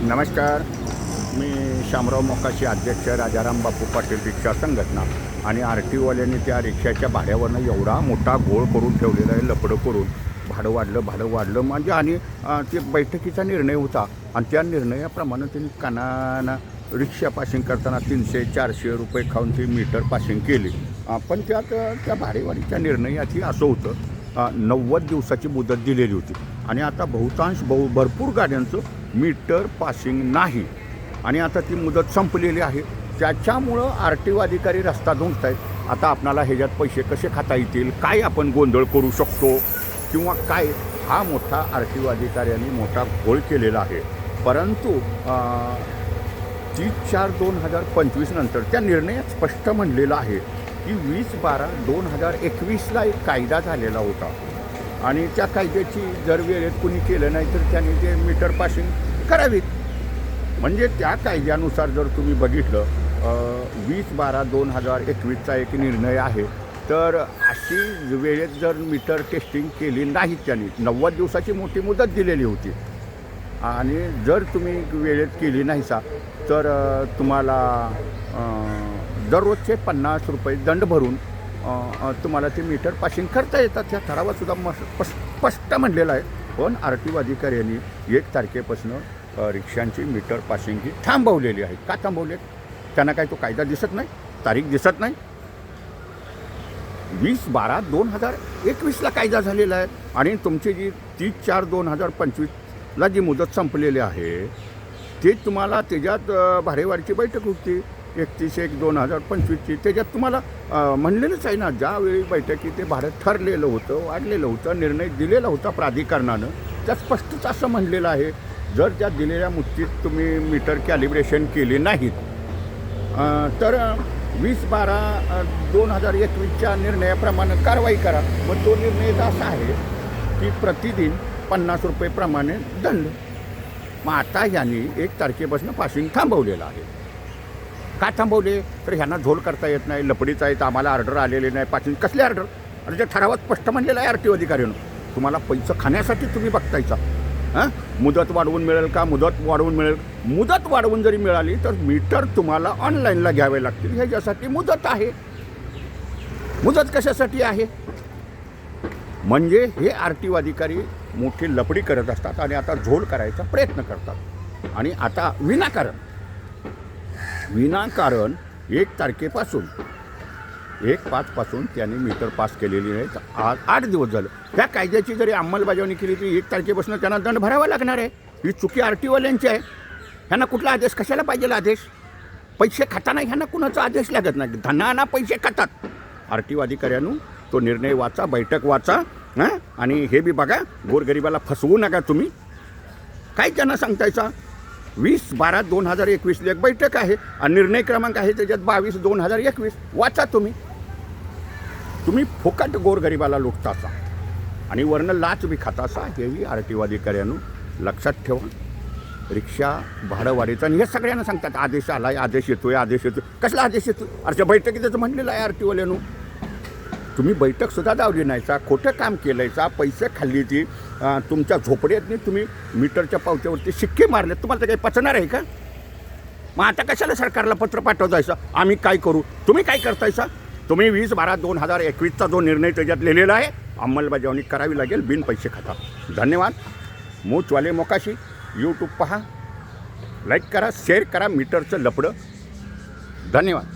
नमस्कार. मी शामराव मोकाशी अध्यक्ष राजाराम बापू पाटील रिक्षा संघटना आणि आर टी ओवाल्यांनी त्या रिक्षाच्या भाड्यावरनं एवढा मोठा घोळ करून ठेवलेला आहे लपडं करून. भाडं वाढलं भाडं वाढलं म्हणजे आणि ते बैठकीचा निर्णय होता आणि त्या निर्णयाप्रमाणे त्यांनी कानानं रिक्षा पासिंग करताना तीनशे चारशे रुपये खाऊन ती मीटर पासिंग केली. पण त्यात त्या भाडेवाढीच्या निर्णयाची असं होतं नव्वद दिवसाची मुदत दिलेली होती. आणि आता बहुतांश बहु भरपूर गाड्यांचं मीटर पासिंग नाही. आणि आता ती मुदत संपलेली आहे. त्याच्यामुळं आर टी ओ अधिकारी रस्ता धुंजत आहेत आता आपणाला ह्याच्यात पैसे कसे खाता येतील? काय आपण गोंधळ करू शकतो? किंवा काय? हा मोठा आर टी ओ अधिकाऱ्यांनी मोठा घोळ केलेला आहे. परंतु तीस चार दोन हजार पंचवीस नंतर त्या निर्णयात स्पष्ट म्हणलेलं आहे. की वीस बारा दोन हजार एकवीसला एक कायदा झालेला होता. आणि त्या कायद्याची जर वेळेत कुणी केलं नाही तर त्यांनी ते मीटर पासिंग करावीत. म्हणजे त्या कायद्यानुसार जर तुम्ही बघितलं वीस बारा दोन हजार एकवीसचा एक निर्णय आहे. तर अशी वेळेत जर मीटर टेस्टिंग केली नाही त्यांनी नव्वद दिवसाची मोठी मुदत दिलेली होती. आणि जर तुम्ही वेळेत केली नाहीसा तर तुम्हाला दररोजचे पन्नास रुपये दंड भरून तुम्हाला ते मीटर पासिंग करता येतात. ह्या ठरावातसुद्धा मस स्पष्ट स्पष्ट म्हणलेलं आहे. पण आर टी ओ अधिकाऱ्यांनी एक तारखेपासून रिक्षांची मीटर पासिंग ही थांबवलेली आहे. का थांबवले त्यांना काय तो कायदा दिसत नाही? तारीख दिसत नाही? वीस बारा दोन हजार एकवीसला कायदा झालेला आहे. आणि तुमची जी तीस चार दोन हजार पंचवीसला जी मुदत संपलेली आहे ते तुम्हाला त्याच्यात भारेवारीची बैठक होती. एकतीस एक दोन हजार पंचवीसची. त्याच्यात तुम्हाला म्हणलेलंच आहे ना ज्यावेळी बैठकी ते भाडं ठरलेलं होतं वाढलेलं होतं निर्णय दिलेला होता प्राधिकरणानं त्यात स्पष्टच असं म्हणलेलं आहे जर त्या दिलेल्या मुदतीत तुम्ही मीटर कॅलिब्रेशन केले नाहीत तर वीस बारा दोन हजार एकवीसच्या निर्णयाप्रमाणे कारवाई करा. मग तो निर्णय असा आहे की प्रतिदिन पन्नास रुपयेप्रमाणे दंड. मग आता ह्यांनी एक तारखेपासून पासिंग थांबवलेलं आहे. का थांबवले? तर ह्यांना झोल करता येत नाही लपडीच आहेत आम्हाला ऑर्डर आलेले नाही. पाचवी कसले ऑर्डर आणि जे ठरावात स्पष्ट म्हणलेलं आहे आर टी ओ अधिकाऱ्यानं. तुम्हाला पैसे खाण्यासाठी तुम्ही बघतायचा. हां? मुदत वाढवून मिळेल का? मुदत वाढवून मिळेल? मुदत वाढवून जरी मिळाली तर मीटर तुम्हाला ऑनलाईनला घ्यावे लागतील. ह्याच्यासाठी मुदत आहे. मुदत कशासाठी आहे? म्हणजे हे आर टी ओ अधिकारी मोठी लपडी करत असतात आणि आता झोल करायचा प्रयत्न करतात. आणि आता विनाकारण विनाकारण एक तारखेपासून एक पाचपासून त्याने मीटर पास केलेली नाहीत आज आठ दिवस झालं. ह्या कायद्याची जरी अंमलबजावणी केली तरी एक तारखेपासून त्यांना दंड भरावा लागणार आहे. ही चुकी आर टी ओवाल्यांची आहे. ह्यांना कुठला आदेश? कशाला पाहिजे आदेश? पैसे खाताना ह्यांना कुणाचा आदेश लागत नाही. धनाना पैसे खातात. आर टी ओ अधिकाऱ्यांनो तो निर्णय वाचा बैठक वाचा हां? आणि हे बी बघा गोरगरिबाला फसवू नका तुम्ही. काय त्यांना सांगतायचा वीस बारा दोन हजार एकवीसला एक बैठक आहे आणि निर्णय क्रमांक आहे त्याच्यात बावीस दोन हजार एकवीस. वाचा तुम्ही. तुम्ही फुकट गोरगरिबाला लुटतासा. आणि वरनं लाच बी खातासा हेही आर टी ओ अधिकाऱ्यांनो लक्षात ठेवा. रिक्षा भाडंवाढीचं आणि हे सगळ्यांना सांगतात आदेश आला आहे आदेश येतोय आदेश येतोय. कसला आदेश येतो अरे बैठकीत त्याचं म्हणलेलं आहे आर टी ओल्यानं तुम्ही बैठकसुद्धा दावली नाहीचा खोटं काम केलंयचा पैसे खाल्ली ती. तुमच्या झोपड्यातनी तुम्ही मीटरच्या पावत्यावरती शिक्के मारले तुम्हाला तर काही पचणार आहे का? मग आता कशाला सरकारला पत्र पाठवतायचं आम्ही काय करू? तुम्ही काय करतायसा? तुम्ही वीस बारा दोन हजार एकवीसचा जो निर्णय त्याच्यात लिहिलेला आहे अंमलबजावणी करावी लागेल बिन पैसे खाता. धन्यवाद. मूचवाले मोकाशी. यूट्यूब पहा. लाईक करा शेअर करा मीटरचं लपडं. धन्यवाद.